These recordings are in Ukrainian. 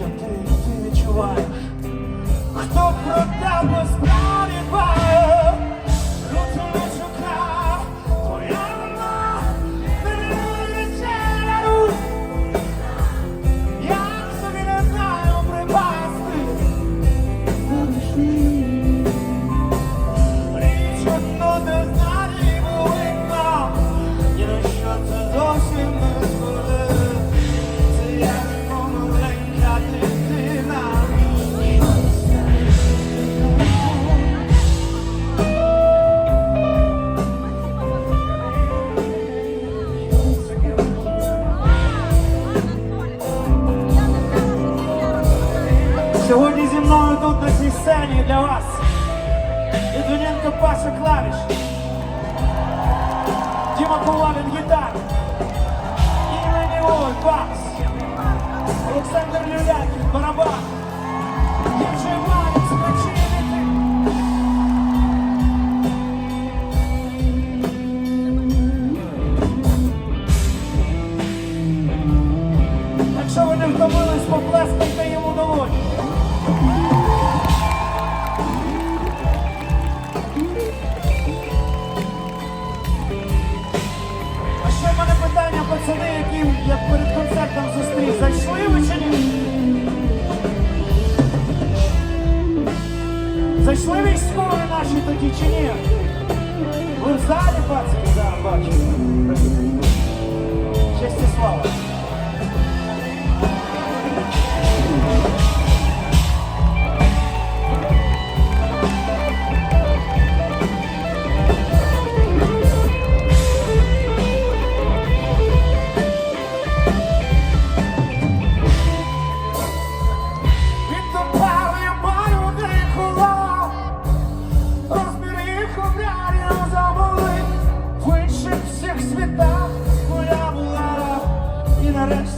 що ти, ти відчуваєш. Сьогодні зі мною тут на цій сцені для вас. Літвиненко Паша клавіш. Діма Ковалін гітар. Ігор Нівой бас. Олександр Люлякін барабан. Євжей Валець причинити. Якщо ви не втомились, поплескайте йому долоні. А ще мене питання, пацани, які я перед концертом зустрів. Зайшли ви чи ні? Зайшли військові наші тоді чи ні? Ви в залі, пацани? Да, бачу.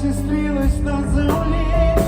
всі на землі.